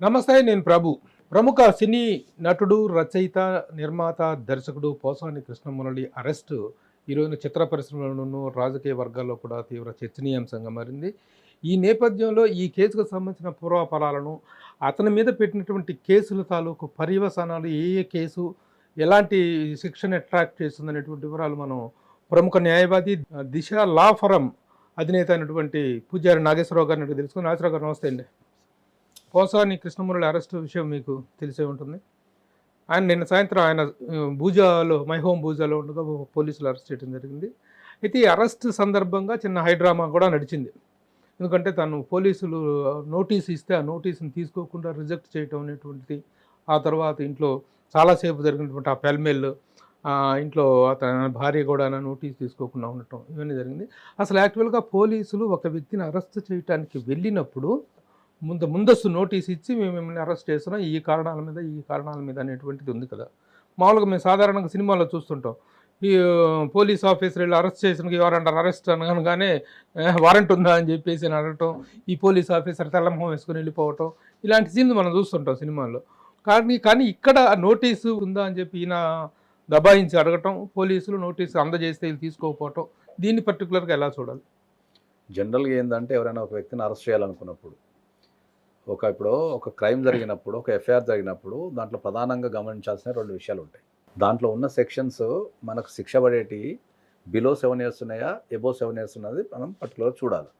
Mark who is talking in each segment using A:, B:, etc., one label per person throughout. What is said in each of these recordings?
A: నమస్తే నేను ప్రభు. ప్రముఖ సినీ నటుడు రచయిత నిర్మాత దర్శకుడు పోసాని కృష్ణమురళి అరెస్టు. ఈరోజు చిత్ర పరిశ్రమలోనూ రాజకీయ వర్గాల్లో కూడా తీవ్ర చర్చనీయాంశంగా మారింది. ఈ నేపథ్యంలో ఈ కేసుకు సంబంధించిన పూర్వాపరాలను అతని మీద పెట్టినటువంటి కేసుల తాలూకు పర్యవసానాలు ఏ ఏ కేసు ఎలాంటి శిక్షణ అట్రాక్ట్ చేస్తుంది అనేటువంటి వివరాలు మనం ప్రముఖ న్యాయవాది దిశ లా ఫరం అధినేత అయినటువంటి పూజారి నాగేశ్వరరావు గారిని తెలుసుకుని నాగేశ్వరరావు గారు నమస్తే అండి. పోసాని కృష్ణమురళి అరెస్ట్ విషయం మీకు తెలిసే ఉంటుంది. ఆయన నిన్న సాయంత్రం ఆయన భూజాలో మై హోమ్ భూజాలో ఉండగా పోలీసులు అరెస్ట్ చేయడం జరిగింది. అయితే ఈ అరెస్ట్ సందర్భంగా చిన్న హైడ్రామా కూడా నడిచింది. ఎందుకంటే తను పోలీసులు నోటీస్ ఇస్తే ఆ నోటీస్ని తీసుకోకుండా రిజెక్ట్ చేయటం అనేటువంటిది ఆ తర్వాత ఇంట్లో చాలాసేపు జరిగినటువంటి ఆ పెల్మెల్ ఇంట్లో అతని భార్య కూడా నోటీస్ తీసుకోకుండా ఉండటం ఇవన్నీ జరిగింది. అసలు యాక్చువల్గా పోలీసులు ఒక వ్యక్తిని అరెస్ట్ చేయడానికి వెళ్ళినప్పుడు ముందు ముందస్తు నోటీస్ ఇచ్చి మేము మిమ్మల్ని అరెస్ట్ చేస్తున్నాం. ఈ కారణాల మీద ఈ కారణాల మీద అనేటువంటిది ఉంది కదా. మామూలుగా మేము సాధారణంగా సినిమాలో చూస్తుంటాం. ఈ పోలీస్ ఆఫీసర్ వీళ్ళు అరెస్ట్ చేసిన వారంట అరెస్ట్ అనగానే వారెంట్ ఉందా? అని చెప్పేసి అడగటం ఈ పోలీస్ ఆఫీసర్ తెల్లమొహం వేసుకుని వెళ్ళిపోవటం ఇలాంటి సీన్లు మనం చూస్తుంటాం సినిమాల్లో. కానీ కానీ ఇక్కడ నోటీసు ఉందా అని చెప్పి ఈయన దబాయించి అడగటం పోలీసులు నోటీసు అందజేస్తే వీళ్ళు తీసుకోకపోవటం దీన్ని పర్టికులర్గా ఎలా చూడాలి?
B: జనరల్గా ఏంటంటే ఎవరైనా ఒక వ్యక్తిని అరెస్ట్ చేయాలనుకున్నప్పుడు ఒక ఇప్పుడు ఒక క్రైమ్ జరిగినప్పుడు ఒక ఎఫ్ఐఆర్ జరిగినప్పుడు దాంట్లో ప్రధానంగా గమనించాల్సిన రెండు విషయాలు ఉంటాయి. దాంట్లో ఉన్న సెక్షన్స్ మనకు శిక్ష పడేటి బిలో సెవెన్ ఇయర్స్ ఉన్నాయా ఎబో సెవెన్ ఇయర్స్ ఉన్నది మనం పర్టికులర్ చూడాలి.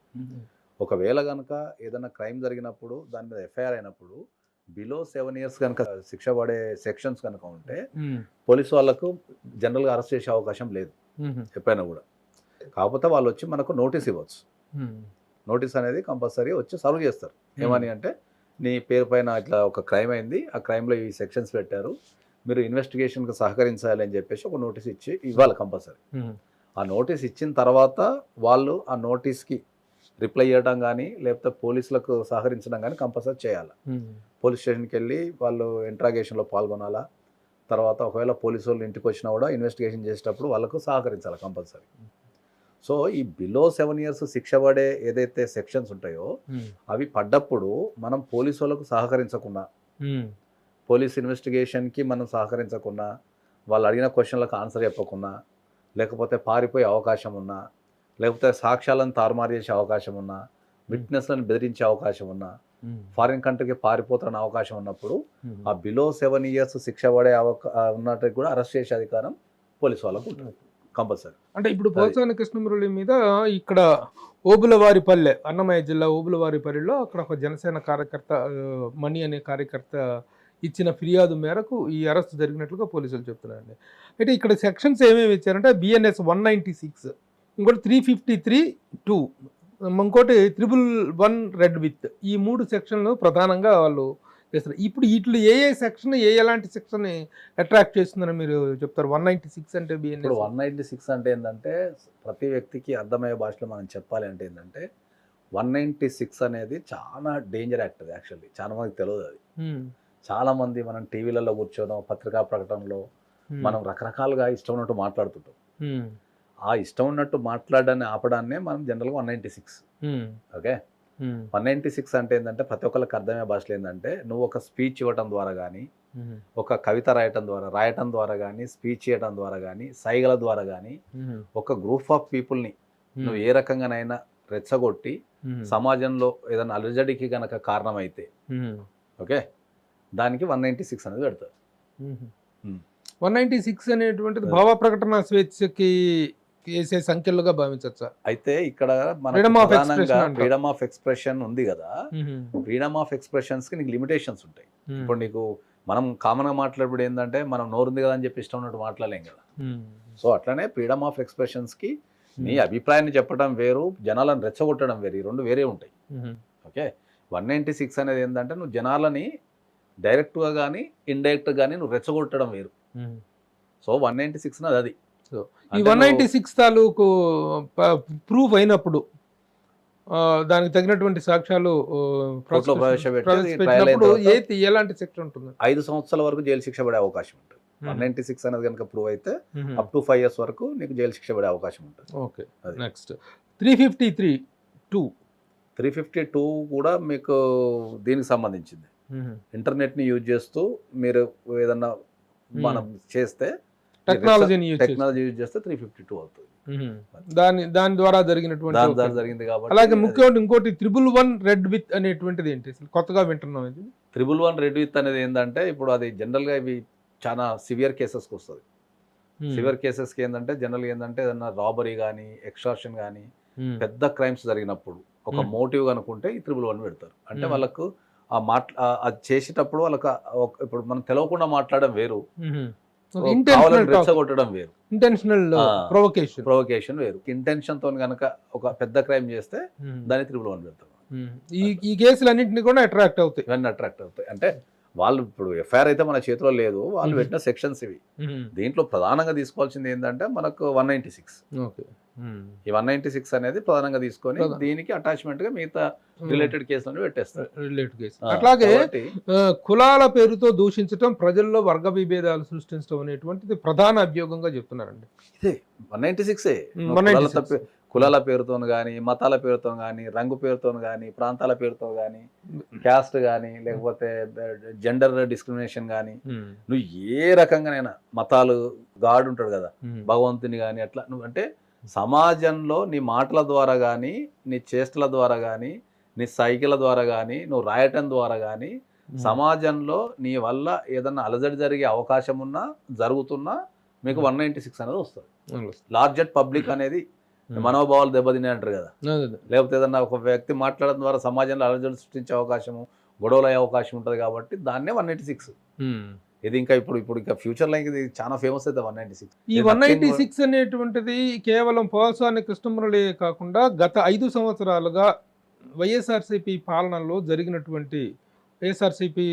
B: ఒకవేళ కనుక ఏదైనా క్రైమ్ జరిగినప్పుడు దాని మీద ఎఫ్ఐఆర్ అయినప్పుడు బిలో సెవెన్ ఇయర్స్ కనుక శిక్ష పడే సెక్షన్స్ కనుక ఉంటే పోలీసు వాళ్ళకు జనరల్గా అరెస్ట్ చేసే అవకాశం లేదు. ఎప్పుడైనా కూడా. కాకపోతే వాళ్ళు వచ్చి మనకు నోటీస్ ఇవ్వచ్చు. నోటీస్ అనేది కంపల్సరీ వచ్చి సర్వ్ చేస్తారు. ఏమని అంటే నీ పేరు పైన ఇట్లా ఒక క్రైమ్ అయింది ఆ క్రైమ్లో ఈ సెక్షన్స్ పెట్టారు మీరు ఇన్వెస్టిగేషన్కి సహకరించాలి అని చెప్పేసి ఒక నోటీస్ ఇచ్చి ఇవ్వాలి కంపల్సరీ. ఆ నోటీస్ ఇచ్చిన తర్వాత వాళ్ళు ఆ నోటీస్కి రిప్లై చేయడం కానీ లేకపోతే పోలీసులకు సహకరించడం కానీ కంపల్సరీ చేయాలి. పోలీస్ స్టేషన్కి వెళ్ళి వాళ్ళు ఇంట్రాగేషన్లో పాల్గొనాలా? తర్వాత ఒకవేళ పోలీసు వాళ్ళు ఇంటికి వచ్చినా కూడా ఇన్వెస్టిగేషన్ చేసేటప్పుడు వాళ్ళకు సహకరించాలి కంపల్సరీ. సో ఈ బిలో సెవెన్ ఇయర్స్ శిక్ష పడే ఏదైతే సెక్షన్స్ ఉంటాయో అవి పడ్డప్పుడు మనం పోలీసు వాళ్ళకు సహకరించకుండా పోలీస్ ఇన్వెస్టిగేషన్కి మనం సహకరించకుండా వాళ్ళు అడిగిన క్వశ్చన్లకు ఆన్సర్ చెప్పకుండా లేకపోతే పారిపోయే అవకాశం ఉన్నా లేకపోతే సాక్ష్యాలను తారుమారు చేసే అవకాశం ఉన్నా విట్నెస్లను బెదిరించే అవకాశం ఉన్నా ఫారిన్ కంట్రీకి పారిపోతున్న అవకాశం ఉన్నప్పుడు ఆ బిలో సెవెన్ ఇయర్స్ శిక్ష పడే అవకా ఉన్నట్టు కూడా అరెస్ట్ చేసే అధికారం పోలీసు వాళ్ళకు ఉంటుంది. కంపల్సరీ.
A: అంటే ఇప్పుడు పోసాని కృష్ణమురళి మీద ఇక్కడ ఓబులవారిపల్లె అన్నమయ్య జిల్లా ఓబులవారిపల్లిలో అక్కడ ఒక జనసేన కార్యకర్త మణి అనే కార్యకర్త ఇచ్చిన ఫిర్యాదు మేరకు ఈ అరెస్ట్ జరిగినట్లుగా పోలీసులు చెప్తున్నారండి. అయితే ఇక్కడ సెక్షన్స్ ఏమేమి ఇచ్చారంటే బిఎన్ఎస్ వన్ నైంటీ సిక్స్ ఇంకోటి త్రీ ఫిఫ్టీ త్రీ టూ ఇంకోటి త్రిబుల్ వన్ రెడ్ విత్ ఈ మూడు సెక్షన్లు ప్రధానంగా వాళ్ళు చేస్తారు ఇప్పుడు వీటిలో ఏ ఏ సెక్షన్ ఏ ఎలాంటి సెక్షన్ అట్రాక్ట్ చేస్తుందని మీరు చెప్తారు? వన్ నైంటీ సిక్స్ అంటే
B: ఇప్పుడు వన్ నైంటీ సిక్స్ అంటే ఏంటంటే ప్రతి వ్యక్తికి అర్థమయ్యే భాషలో మనం చెప్పాలి అంటే ఏంటంటే వన్ నైంటీ సిక్స్ అనేది చాలా డేంజర్ యాక్ట్ అది యాక్చువల్లీ. చాలా మందికి తెలియదు అది. చాలా మంది మనం టీవీలలో కూర్చోవడం పత్రికా ప్రకటనలో మనం రకరకాలుగా ఇష్టం ఉన్నట్టు మాట్లాడుతుంటాం. ఆ ఇష్టం ఉన్నట్టు మాట్లాడడాన్ని ఆపడాన్నే మనం జనరల్గా one ninety six. Okay? One ninety six అంటే ఏంటంటే ప్రతి ఒక్కరికి అర్థమయ్యే భాషలో ఏంటంటే నువ్వు ఒక స్పీచ్ ఇవ్వడం ద్వారా కానీ ఒక కవిత రాయటం ద్వారా రాయటం ద్వారా కానీ స్పీచ్ చేయడం ద్వారా కానీ సైగల ద్వారా కానీ ఒక గ్రూప్ ఆఫ్ పీపుల్ని నువ్వు ఏ రకంగానైనా రెచ్చగొట్టి సమాజంలో ఏదైనా అలజడికి గనక కారణమైతే ఓకే? దానికి వన్ నైంటీ సిక్స్ అనేది పెడతారు.
A: వన్ నైంటీ సిక్స్ అనేటువంటిది భావ ప్రకటన స్వేచ్ఛకి వేసే సంఖ్యలుగా భావించచ్చా?
B: అయితే ఇక్కడ మన. ఫ్రీడమ్ ఆఫ్ ఎక్స్ప్రెషన్ ఉంది కదా. ఫ్రీడమ్ ఆఫ్ ఎక్స్ప్రెషన్స్కి నీకు లిమిటేషన్స్ ఉంటాయి. ఇప్పుడు నీకు మనం కామన్గా మాట్లాడేప్పుడు ఏంటంటే మనం నోరుంది కదా అని చెప్పి ఇష్టం ఉన్నట్టు మాట్లాడలేం కదా. సో అట్లనే ఫ్రీడమ్ ఆఫ్ ఎక్స్ప్రెషన్స్కి నీ అభిప్రాయాన్ని చెప్పడం వేరు జనాలను రెచ్చగొట్టడం వేరు. ఈ రెండు వేరే ఉంటాయి. ఓకే? వన్ నైంటీ సిక్స్ అనేది ఏంటంటే నువ్వు జనాలని డైరెక్ట్గా కానీ ఇండైరెక్ట్గా కానీ నువ్వు రెచ్చగొట్టడం వేరు. సో వన్ నైంటీ సిక్స్ అది అది.
A: ఈ వన్ నైంటీ సిక్స్ తాలూకు ప్రూఫ్ అయినప్పుడు దానికి తగినటువంటి సాక్ష్యాలు ఎలాంటి శిక్ష ఉంటుంది?
B: ఐదు సంవత్సరాల వరకు జైలు శిక్ష పడే అవకాశం ఉంటుంది. వన్ నైంటీ సిక్స్ అనేది కనుక ప్రూవ్ అయితే అప్ టు ఫైవ్ ఇయర్స్ వరకు నీకు జైలు శిక్ష పడే అవకాశం ఉంటుంది.
A: Okay. Next three fifty three two
B: three fifty two కూడా మీకు దీనికి సంబంధించింది. ఇంటర్నెట్ని యూజ్ చేస్తూ మీరు ఏదన్నా మనం చేస్తే
A: టెక్నాలజీని.
B: టెక్నాలజీ యూజ్ చేస్తే త్రీ ఫిఫ్టీ టూ అవుతుంది.
A: దాని దాని ద్వారా జరిగినటువంటి
B: జరిగింది కాబట్టి
A: అలాగే ముఖ్యమైన ఇంకోటి త్రిబుల్ వన్ రెడ్ విత్ అనేటువంటిది ఏంటి అసలు కొత్తగా వింటున్నాం ఇది
B: త్రిబుల్ వన్ రెడ్ విత్ అనేది ఏంటంటే ఇప్పుడు అది జనరల్గా ఇవి చాలా సివియర్ కేసెస్కి వస్తుంది. సివియర్ కేసెస్కి ఏంటంటే జనరల్గా ఏంటంటే ఏదన్నా రాబరీ కానీ ఎక్స్ట్రాక్షన్ కానీ. పెద్ద క్రైమ్స్ జరిగినప్పుడు ఒక. మోటివ్ అనుకుంటే ఈ త్రిబుల్ వన్ పెడతారు అంటే. వాళ్ళకు ఆ మాట్లా అది చేసేటప్పుడు వాళ్ళకి ఇప్పుడు మనం తెలియకుండా మాట్లాడడం వేరు రెచ్చగొట్టడం వేరు.
A: ఇంటెన్షనల్. ప్రొవకేషన్
B: ప్రొవకేషన్ వేరు. ఇంటెన్షన్తో గనక ఒక పెద్ద క్రైమ్ చేస్తే దాన్ని త్రిబుల్ వన్ పెడతారు
A: ఈ ఈ కేసులన్నింటినీ కూడా అట్రాక్ట్ అవుతాయి.
B: ఇవన్నీ అట్రాక్ట్ అవుతాయి. అంటే వాళ్ళు ఇప్పుడు ఎఫ్ఐఆర్ అయితే మన చేతిలో లేదు వాళ్ళు. పెట్టిన సెక్షన్స్ ఇవి. దీంట్లో ప్రధానంగా తీసుకోవాల్సింది ఏంటంటే మనకు వన్ నైన్టీ సిక్స్.
A: ఓకే.
B: ఈ వన్ నైన్టీ సిక్స్ అనేది ప్రధానంగా తీసుకొని. దీనికి అటాచ్మెంట్గా మిగతా రిలేటెడ్ కేసులను పెట్టేస్తారు.
A: Related case.
B: ఆ,
A: అట్లాగే కులాల పేరుతో దూషించడం ప్రజల్లో వర్గ విభేదాలు సృష్టించడం అనేటువంటిది ప్రధాన అభియోగంగా చెప్తున్నారండి.
B: ఇదే వన్ నైన్టీ సిక్స్
A: 196.
B: కులాల పేరుతో కానీ మతాల పేరుతో కానీ రంగు పేరుతో కానీ ప్రాంతాల పేరుతో కానీ క్యాస్ట్ కానీ లేకపోతే జెండర్ డిస్క్రిమినేషన్ కానీ. నువ్వు ఏ రకంగానైనా మతాలు గాడ్ ఉంటాడు కదా. భగవంతుని కానీ అట్లా నువ్వు అంటే సమాజంలో నీ మాటల ద్వారా కానీ నీ చేష్టల ద్వారా కానీ నీ సైకిళ్ళ ద్వారా కానీ నువ్వు రాయటం ద్వారా కానీ సమాజంలో నీ వల్ల ఏదన్నా అలజడి జరిగే అవకాశం ఉన్నా జరుగుతున్నా మీకు వన్ నైంటీ సిక్స్ అనేది వస్తుంది. లార్జెట్ పబ్లిక్ అనేది. మనోభావాలు దెబ్బతినే అంటారు కదా. లేకపోతే ఏదన్నా ఒక వ్యక్తి మాట్లాడడం ద్వారా సమాజంలో అలజడి సృష్టించే అవకాశము గొడవలు అయ్యే అవకాశం ఉంటుంది కాబట్టి దాన్నే వన్ నైంటీ సిక్స్. ఇది ఇంకా ఇప్పుడు ఇప్పుడు ఇంకా ఫ్యూచర్లో ఇది చాలా ఫేమస్ అయితే వన్ నైంటీ సిక్స్.
A: ఈ వన్ నైన్టీ సిక్స్ అనేటువంటిది కేవలం పోల్సాని కృష్ణమురళి కాకుండా గత ఐదు సంవత్సరాలుగా వైఎస్ఆర్సీపీ పాలనలో జరిగినటువంటి వైఎస్ఆర్సీపీ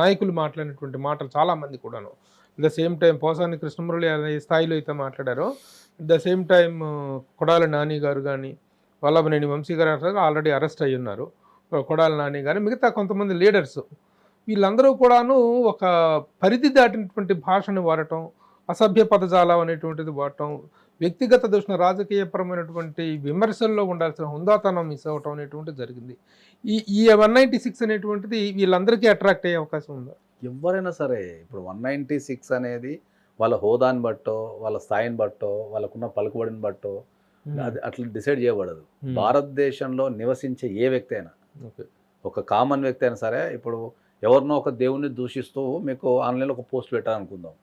A: నాయకులు మాట్లాడినటువంటి మాటలు చాలామంది కూడాను. The same time Posani Krishnamurali అనే స్థాయిలో అయితే మాట్లాడారో. The same time Kodali Nani గారు కానీ వల్లభనేని వంశీ గారు ఆల్రెడీ అరెస్ట్ అయ్యి ఉన్నారు. కొడాల నాని కానీ మిగతా కొంతమంది లీడర్స్ వీళ్ళందరూ కూడాను ఒక పరిధి దాటినటువంటి భాషను వాడటం అసభ్య పదజాలం అనేటువంటిది వాడటం వ్యక్తిగత దూషణ రాజకీయపరమైనటువంటి విమర్శల్లో ఉండాల్సిన హుందాతనం మిస్ అవ్వటం అనేటువంటిది జరిగింది. ఈ ఈ వన్ నైంటీ సిక్స్ అనేటువంటిది వీళ్ళందరికీ అట్రాక్ట్ అయ్యే అవకాశం ఉందా.
B: ఎవరైనా సరే ఇప్పుడు వన్ నైంటీ సిక్స్ అనేది వాళ్ళ హోదాని బట్టో వాళ్ళ స్థాయిని బట్టో వాళ్ళకున్న పలుకుబడిని బట్టో అది అట్లా డిసైడ్ చేయబడదు. భారతదేశంలో నివసించే ఏ వ్యక్తి అయినా ఒక కామన్ వ్యక్తి అయినా సరే ఇప్పుడు ఎవరినో ఒక దేవుణ్ణి దూషిస్తూ మీకు ఆన్లైన్లో ఒక post పెట్టాలనుకుందాం.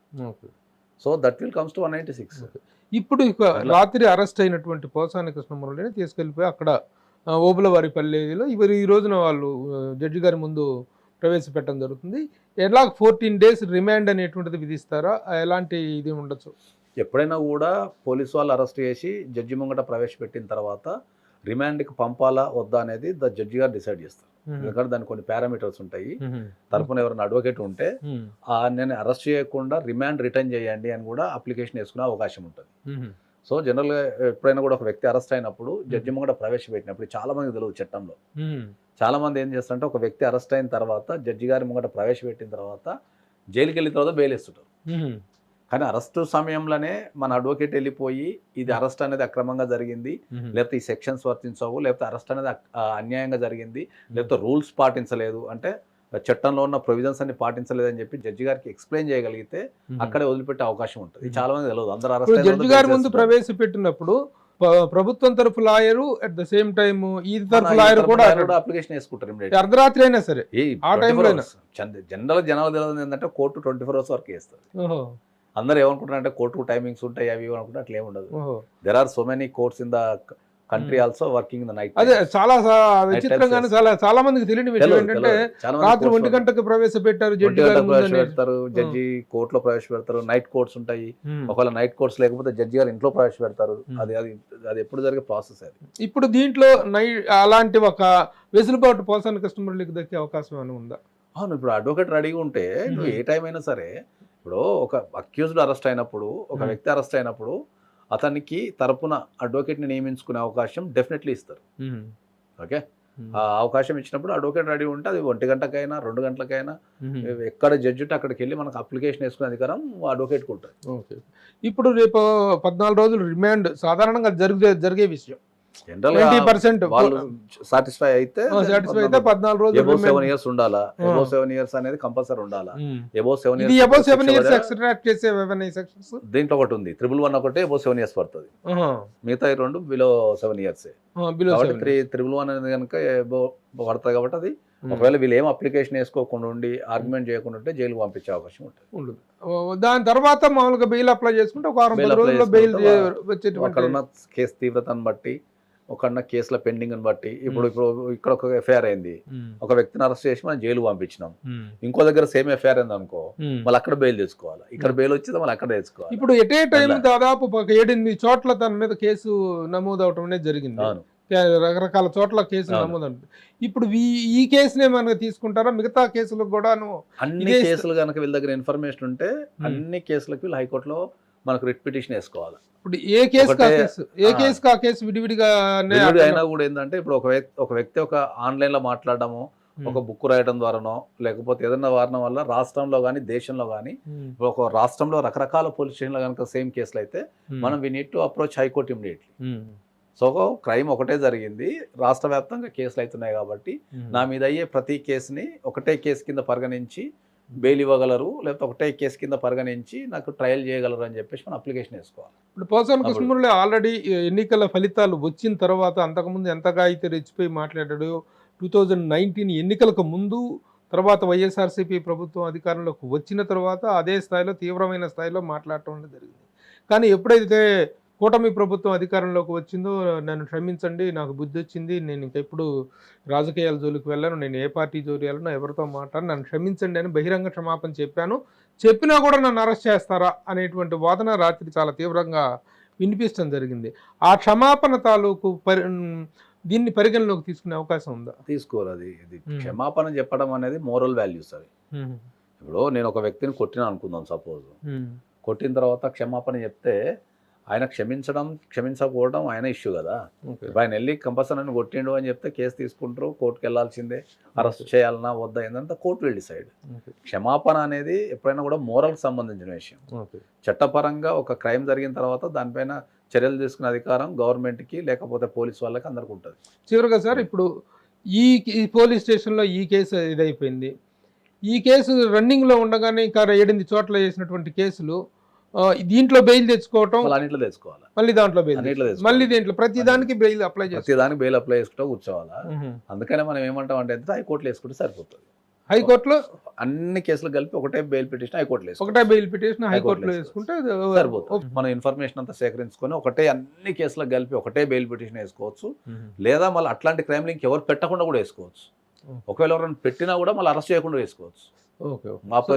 B: So that will comes to one ninety six.
A: ఇప్పుడు. రాత్రి అరెస్ట్ అయినటువంటి పోసాని కృష్ణమురళిని తీసుకెళ్ళిపోయి అక్కడ ఆ, ఓబులవారి పల్లెలో ఇవరు ఈ రోజున వాళ్ళు జడ్జి గారి ముందు ప్రవేశపెట్టడం జరుగుతుంది. ఎలా ఫోర్టీన్ డేస్ రిమాండ్ అనేటువంటిది విధిస్తారా? ఎలాంటి ఇది ఉండొచ్చు?
B: ఎప్పుడైనా కూడా పోలీసు వాళ్ళు అరెస్ట్ చేసి జడ్జి ముంగట ప్రవేశపెట్టిన తర్వాత రిమాండ్కి పంపాలా వద్దా అనేది ద జడ్జి గారు డిసైడ్ చేస్తారు. ఎందుకంటే దానికి కొన్ని పారామీటర్స్ ఉంటాయి. తరపున ఎవరైనా అడ్వకేట్ ఉంటే ఆ నేను అరెస్ట్ చేయకుండా రిమాండ్ రిటర్న్ చేయండి అని కూడా అప్లికేషన్ వేసుకునే అవకాశం ఉంటుంది. సో జనరల్గా ఎప్పుడైనా కూడా ఒక వ్యక్తి అరెస్ట్ అయినప్పుడు జడ్జి ముంగట ప్రవేశపెట్టినప్పుడు చాలా మంది తెలియదు చట్టంలో. చాలా మంది ఏం చేస్తారంటే ఒక వ్యక్తి అరెస్ట్ అయిన తర్వాత జడ్జి గారి ముంగట ప్రవేశపెట్టిన తర్వాత జైలుకి వెళ్ళిన తర్వాత బెయిల్ ఇస్తుంటారు కానీ అరెస్ట్ సమయంలోనే మన అడ్వకేట్ వెళ్ళిపోయి ఇది అరెస్ట్ అనేది అక్రమంగా జరిగింది లేకపోతే ఈ సెక్షన్స్ వర్తించవు లేకపోతే అరెస్ట్ అనేది అన్యాయంగా జరిగింది లేకపోతే రూల్స్ పాటించలేదు. అంటే చట్టంలో ఉన్న ప్రొవిజన్స్ అన్ని పాటించలేదు అని చెప్పి జడ్జి గారికి ఎక్స్ప్లెయిన్ చేయగలిగితే అక్కడే వదిలిపెట్టే అవకాశం ఉంటుంది. చాలా మంది తెలియదు. అందరూ అరెస్ట్
A: జడ్జి గారి ముందు ప్రవేశపెట్టినప్పుడు ప్రభుత్వం తరఫు lawyer at the same time ఈ తరఫు లాయర్ కూడా
B: అప్లికేషన్ వేసుకుంటారు.
A: అర్ధరాత్రి అయినా సరే ఆ
B: 24
A: time లో
B: hours. చంద- జనరల్ జనాలు తెలియదు ఏంటంటే కోర్టు ట్వంటీ ఫోర్ అవర్స్ వరకు వేస్తారు. అందరూ ఏమనుకుంటారంటే కోర్టు టైమింగ్స్ ఉంటాయి అవి ఇవి అనుకుంటే అట్లా ఉండదు. There are so many courts in the country also working in the night
A: అదే చాలా విచిత్రంగానే చాలా చాలా మందికి తెలియని విషయం ఏంటంటే రాత్రి ఒంటి గంటకు ప్రవేశపెట్టారు జడ్జి.
B: ప్రవేశపెడతారు జడ్జి కోర్టులో ప్రవేశపెడతారు నైట్ కోర్ట్స్ ఉంటాయి.
A: ఉమ్.
B: ఒకవేళ నైట్ కోర్ట్స్ లేకపోతే జడ్జి గారు ఇంట్లో ప్రవేశపెడతారు.
A: Hmm.
B: అది అది అది ఎప్పుడు జరిగే ప్రాసెస్ అది.
A: ఇప్పుడు దీంట్లో నై అలాంటి ఒక వెసులుబాటు పోసాని కస్టమర్లకు దక్కే అవకాశం ఏమైనా ఉందా?
B: అవును ఇప్పుడు అడ్వకేట్ రెడీగా ఉంటే నువ్వు ఏ టైం అయినా సరే ఇప్పుడు ఒక అక్యూజ్డ్ అరెస్ట్ అయినప్పుడు ఒక
A: Hmm.
B: వ్యక్తి అరెస్ట్ అయినప్పుడు అతనికి తరపున అడ్వకేట్ని నియమించుకునే అవకాశం డెఫినెట్లీ ఇస్తారు. ఓకే? ఆ అవకాశం ఇచ్చినప్పుడు అడ్వకేట్ రెడీ ఉంటే అది ఒంటి గంటకైనా రెండు గంటలకైనా ఎక్కడ జడ్జి ఉంటే అక్కడికి వెళ్ళి మనకు అప్లికేషన్ వేసుకునే అధికారం అడ్వకేట్కి ఉంటుంది.
A: ఓకే. ఇప్పుడు రేపు పద్నాలుగు రోజులు రిమాండ్ సాధారణంగా జరిగే జరిగే విషయం. ట్వంటీ పర్సెంట్
B: వాళ్ళు సాటిస్ఫై అయితే
A: సాటిస్ఫై అయితే పద్నాలుగు రోజులు
B: ఎబో సెవెన్ ఇయర్స్ ఉండాలా. ఎబో సెవెన్ ఇయర్స్ అనేది కంపల్సరీ ఉండాలా. ఎబో సెవెన్
A: ఇది above seven years
B: years
A: extract చేసే సెక్షన్స్
B: దీంట్లో ఒకటి ఉంది. త్రిబుల్ వన్ ఒకటి ఎబో సెవెన్ ఇయర్స్ పడుతుంది. మిగతా రెండు బిలో సెవెన్ ఇయర్స్
A: బిలో
B: కాబట్టి త్రీ త్రిబుల్ వన్ అనేది కనుక ఎబో పడుతుంది కాబట్టి అది ఒకవేళ వీళ్ళు ఏం అప్లికేషన్ వేసుకోకుండా ఉండి ఆర్గ్యుమెంట్ చేయకుండా ఉంటే జైలుకు పంపించే అవకాశం ఉంటుంది.
A: దాని తర్వాత మామూలుగా బెయిల్ అప్లై చేసుకుంటే ఒక వారం రోజుల్లో బెయిల్ వచ్చేటువంటి
B: అక్కడ ఉన్న కేసు తీవ్రతను బట్టి ఒకన్న కేసుల పెండింగ్ అని బట్టి ఇప్పుడు ఇప్పుడు ఇక్కడ ఒక ఎఫ్ఐఆర్ అయింది. ఒక వ్యక్తిని అరెస్ట్ చేసి మనం జైలు పంపించినాం. ఇంకో దగ్గర సేమ్ ఎఫ్ఐఆర్ అయింది అనుకో. మళ్ళీ అక్కడ బెయిల్ తెచ్చుకోవాలి. ఇక్కడ బెయిల్ వచ్చింది మళ్ళీ అక్కడ తెచ్చుకోవాలి.
A: ఇప్పుడు ఎట్ టైం. దాదాపు ఒక ఏడెనిమిది చోట్ల తన మీద కేసు నమోదు అవటం అనేది జరిగింది. రకరకాల చోట్ల కేసులు. నమోదు. ఇప్పుడు ఈ- కేసునే మనకు తీసుకుంటారా? మిగతా కేసులకు కూడాను
B: అన్ని కేసులు కనుక వీళ్ళ దగ్గర ఇన్ఫర్మేషన్ ఉంటే అన్ని కేసులకు వీళ్ళు హైకోర్టులో మనకు రిట్ పిటిషన్ వేసుకోవాలి.
A: ఇప్పుడు ఏ కేసు కా
B: ఒకటే-
A: కేసు? ఏ. కేసు కా కేసు విడివిడిగా
B: విడివిడి అయినా కూడా ఏంటంటే ఇప్పుడు ఒక వ్యక్తి ఒక వ్యక్తి ఒక ఆన్లైన్లో మాట్లాడడము ఒక బుక్ రాయడం ద్వారానో లేకపోతే ఏదైనా వారణం వల్ల రాష్ట్రంలో కానీ దేశంలో కానీ ఒక రాష్ట్రంలో రకరకాల పోలీస్ స్టేషన్లో కనుక సేమ్ కేసులు అయితే మనం we need to approach high court immediately so crime ఒకటే జరిగింది. రాష్ట్ర వ్యాప్తంగా కేసులు అవుతున్నాయి కాబట్టి నా మీద అయ్యే ప్రతి కేసుని ఒకటే కేసు కింద పరిగణించి బెయిల్ ఇవ్వగలరు లేకపోతే ఒకటే కేసు కింద పరిగణించి నాకు ట్రయల్ చేయగలరు అని చెప్పేసి మనం అప్లికేషన్ వేసుకోవాలి.
A: ఇప్పుడు పోసాని కృష్ణమురళి ఆల్రెడీ ఎన్నికల ఫలితాలు వచ్చిన తర్వాత అంతకుముందు ఎంతగా అయితే రెచ్చిపోయి మాట్లాడాడు టూ థౌజండ్ నైన్టీన్ ఎన్నికలకు ముందు తర్వాత వైఎస్ఆర్సీపీ ప్రభుత్వం అధికారంలోకి వచ్చిన తర్వాత అదే స్థాయిలో తీవ్రమైన స్థాయిలో మాట్లాడటం జరిగింది. కానీ ఎప్పుడైతే కూటమి ప్రభుత్వం అధికారంలోకి వచ్చిందో నన్ను క్షమించండి నాకు బుద్ధి వచ్చింది నేను ఇంకెప్పుడు రాజకీయాల జోలికి వెళ్ళను నేను ఏ పార్టీ జోలి వెళ్ళను ఎవరితో మాట్లాడను నన్ను క్షమించండి అని బహిరంగ క్షమాపణ చెప్పాను. చెప్పినా కూడా నన్ను అరెస్ట్ చేస్తారా అనేటువంటి వాదన రాత్రి చాలా తీవ్రంగా వినిపించడం జరిగింది. ఆ క్షమాపణ తాలూకు పరి దీన్ని పరిగణలోకి తీసుకునే అవకాశం ఉందా?
B: తీసుకోరు అది. ఇది. క్షమాపణ చెప్పడం అనేది మోరల్ వాల్యూస్ అవి. ఇప్పుడు నేను ఒక వ్యక్తిని కొట్టిన అనుకుందాం సపోజ్. కొట్టిన తర్వాత క్షమాపణ చెప్తే ఆయన క్షమించడం క్షమించకపోవడం ఆయన ఇష్యూ కదా. ఇప్పుడు ఆయన వెళ్ళి కంపల్సరీ కొట్టిండు అని చెప్తే కేసు తీసుకుంటారు కోర్టుకి వెళ్ళాల్సిందే. అరెస్ట్ చేయాలన్నా వద్దా ఏంటంటే కోర్టు will డిసైడ్ క్షమాపణ అనేది ఎప్పుడైనా కూడా మోరల్కి సంబంధించిన విషయం. చట్టపరంగా ఒక క్రైమ్ జరిగిన తర్వాత దానిపైన చర్యలు తీసుకునే అధికారం గవర్నమెంట్కి లేకపోతే పోలీస్ వాళ్ళకి అందరికి ఉంటుంది.
A: చివరిగా సార్ ఇప్పుడు ఈ ఈ పోలీస్ స్టేషన్లో ఈ కేసు ఇదైపోయింది. ఈ కేసు రన్నింగ్లో ఉండగానే ఇంకా ఏడెనిమిది చోట్ల చేసినటువంటి కేసులు దీంట్లో బెయిల్ తెచ్చుకోవటం
B: అన్నింటిలో తెచ్చుకోవాలి?
A: మళ్ళీ దాంట్లో బెయిల్. మళ్ళీ దీంట్లో ప్రతి దానికి బెయిల్ అప్లై
B: ప్రతి
A: చేస్తారు.
B: దానికి బెయిల్ అప్లై చేసుకుంటూ కూర్చోవాలా? అందుకనే మనం ఏమంటాం అంటే హైకోర్టులో వేసుకుంటే సరిపోతుంది.
A: హైకోర్టులో?
B: అన్ని కేసులు కలిపి ఒకటే బెయిల్ పిటిషన్ హైకోర్టులో
A: ఒకటే బెయిల్ పిటిషన్
B: హైకోర్టులో
A: వేసుకుంటే
B: సరిపోతుంది. మనం ఇన్ఫర్మేషన్ అంతా సేకరించుకొని ఒకటే అన్ని కేసులకు కలిపి ఒకటే బెయిల్ పిటిషన్ వేసుకోవచ్చు. లేదా మళ్ళీ అట్లాంటి క్రైమ్ లింక్ ఎవరు పెట్టకుండా కూడా వేసుకోవచ్చు. ఒకవేళ ఎవరైనా పెట్టినా కూడా మళ్ళీ అరెస్ట్ చేయకుండా వేసుకోవచ్చు.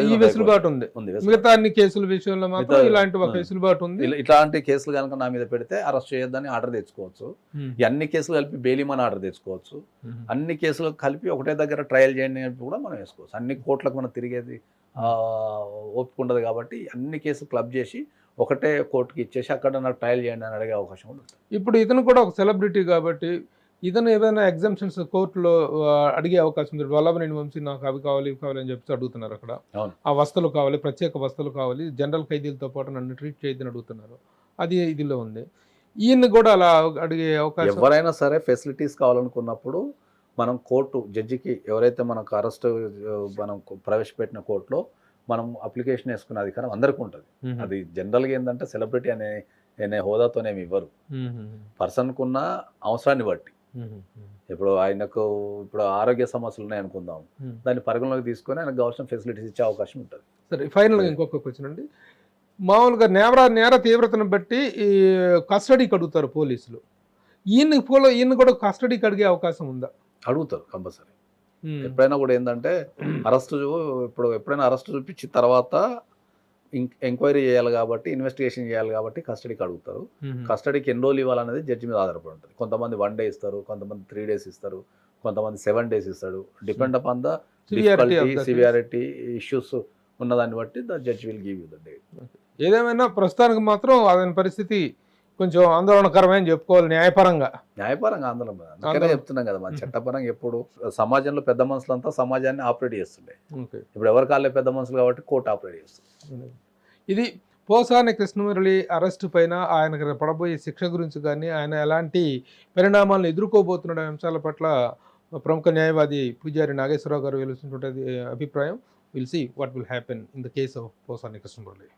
A: ఈ వెసులుబాటు ఉంది. మిగతా అన్ని కేసుల విషయంలో మాత్రం ఇలాంటి ఒక
B: ఆ.
A: వెసులుబాటు ఉంది.
B: ఇట్లాంటి కేసులు కనుక నా మీద పెడితే అరెస్ట్ చేయొద్దని ఆర్డర్ తెచ్చుకోవచ్చు. అన్ని కేసులు కలిపి బెయిలిమని ఆర్డర్ తెచ్చుకోవచ్చు. అన్ని కేసులు కలిపి ఒకటే దగ్గర ట్రయల్ చేయండి అని కూడా మనం వేసుకోవచ్చు. అన్ని కోర్టులకు మనం తిరిగేది ఓపిక ఉండదు కాబట్టి అన్ని కేసులు క్లబ్ చేసి ఒకటే కోర్టుకి ఇచ్చేసి అక్కడ నాకు ట్రయల్ చేయండి అని అడిగే అవకాశం ఉంటుంది.
A: ఇప్పుడు ఇతను కూడా ఒక సెలబ్రిటీ కాబట్టి ఇతను ఏదైనా ఎగ్జామ్షన్స్ కోర్టులో అడిగే అవకాశం ఉంది వల్లభనేని వంశీ నాకు అవి కావాలి ఇవి కావాలి అని చెప్పి అడుగుతున్నారు అక్కడ. ఆ వస్తువులు కావాలి ప్రత్యేక వస్తువులు కావాలి జనరల్ ఖైదీలతో పాటు నన్ను ట్రీట్ చేయదని అడుగుతున్నారు అది ఇదిలో ఉంది ఈయన కూడా అలా అడిగే అవకాశం
B: ఎవరైనా సరే ఫెసిలిటీస్ కావాలనుకున్నప్పుడు మనం కోర్టు జడ్జికి ఎవరైతే మనకు అరెస్ట్ మనం ప్రవేశపెట్టిన కోర్టులో మనం అప్లికేషన్ వేసుకునే అధికారం అందరికీ ఉంటుంది. అది జనరల్గా ఏంటంటే సెలబ్రిటీ అనే అనే హోదాతోనేమి ఇవ్వరు. పర్సన్కున్న అవసరాన్ని బట్టి. ఇప్పుడు ఆయనకు ఇప్పుడు ఆరోగ్య సమస్యలు ఉన్నాయి అనుకుందాం. దాన్ని పరిగణలోకి తీసుకొని ఆయనకు కావాల్సిన ఫెసిలిటీస్ ఇచ్చే అవకాశం ఉంటుంది.
A: సరే ఫైనల్గా ఇంకొక క్వశ్చన్ అండి. మామూలుగా నేర నేర తీవ్రతను బట్టి ఈ కస్టడీకి అడుగుతారు పోలీసులు. ఈయన పోలో ఈయన కూడా కస్టడీకి అడిగే అవకాశం ఉందా?
B: అడుగుతారు కంపల్సరీ. ఎప్పుడైనా కూడా ఏంటంటే అరెస్ట్ ఇప్పుడు ఎప్పుడైనా అరెస్ట్ చూపించిన తర్వాత ఎంక్వైరీ చేయాలి కాబట్టి ఇన్వెస్టిగేషన్ చేయాలి కాబట్టి కస్టడీకి అడుగుతారు. కస్టడీకి ఎన్ని రోజులు ఇవ్వాలనేది జడ్జి మీద ఆధారపడి ఉంటుంది. కొంతమంది వన్ డే ఇస్తారు కొంతమంది త్రీ డేస్ ఇస్తారు కొంతమంది సెవెన్ డేస్ ఇస్తాడు. Depend upon the
A: case.
B: Severity issues ఉన్నదాన్ని బట్టి the judge will give you the day
A: ఏదేమైనా ప్రస్తుతానికి మాత్రం అతని పరిస్థితి కొంచెం ఆందోళనకరమే చెప్పుకోవాలి న్యాయపరంగా.
B: న్యాయపరంగా ఆందోళన అందుకనే. చెప్తున్నాం కదా మన. చట్టపరంగా ఎప్పుడు సమాజంలో పెద్ద మనుషులంతా సమాజాన్ని ఆపరేట్ చేస్తుండే. ఇప్పుడు ఎవరి కాళ్ళే పెద్ద మనుషులు కాబట్టి కోర్టు ఆపరేట్ చేస్తుంది.
A: ఇది పోసాని కృష్ణమురళి అరెస్టు పైన ఆయన పడబోయే శిక్ష గురించి కానీ ఆయన ఎలాంటి పరిణామాలను ఎదుర్కోబోతున్న అంశాల పట్ల ప్రముఖ న్యాయవాది పూజారి నాగేశ్వరరావు గారు వెలుస్తున్నటువంటి అభిప్రాయం. Will see what will happen in the case of Posani Krishnamurali.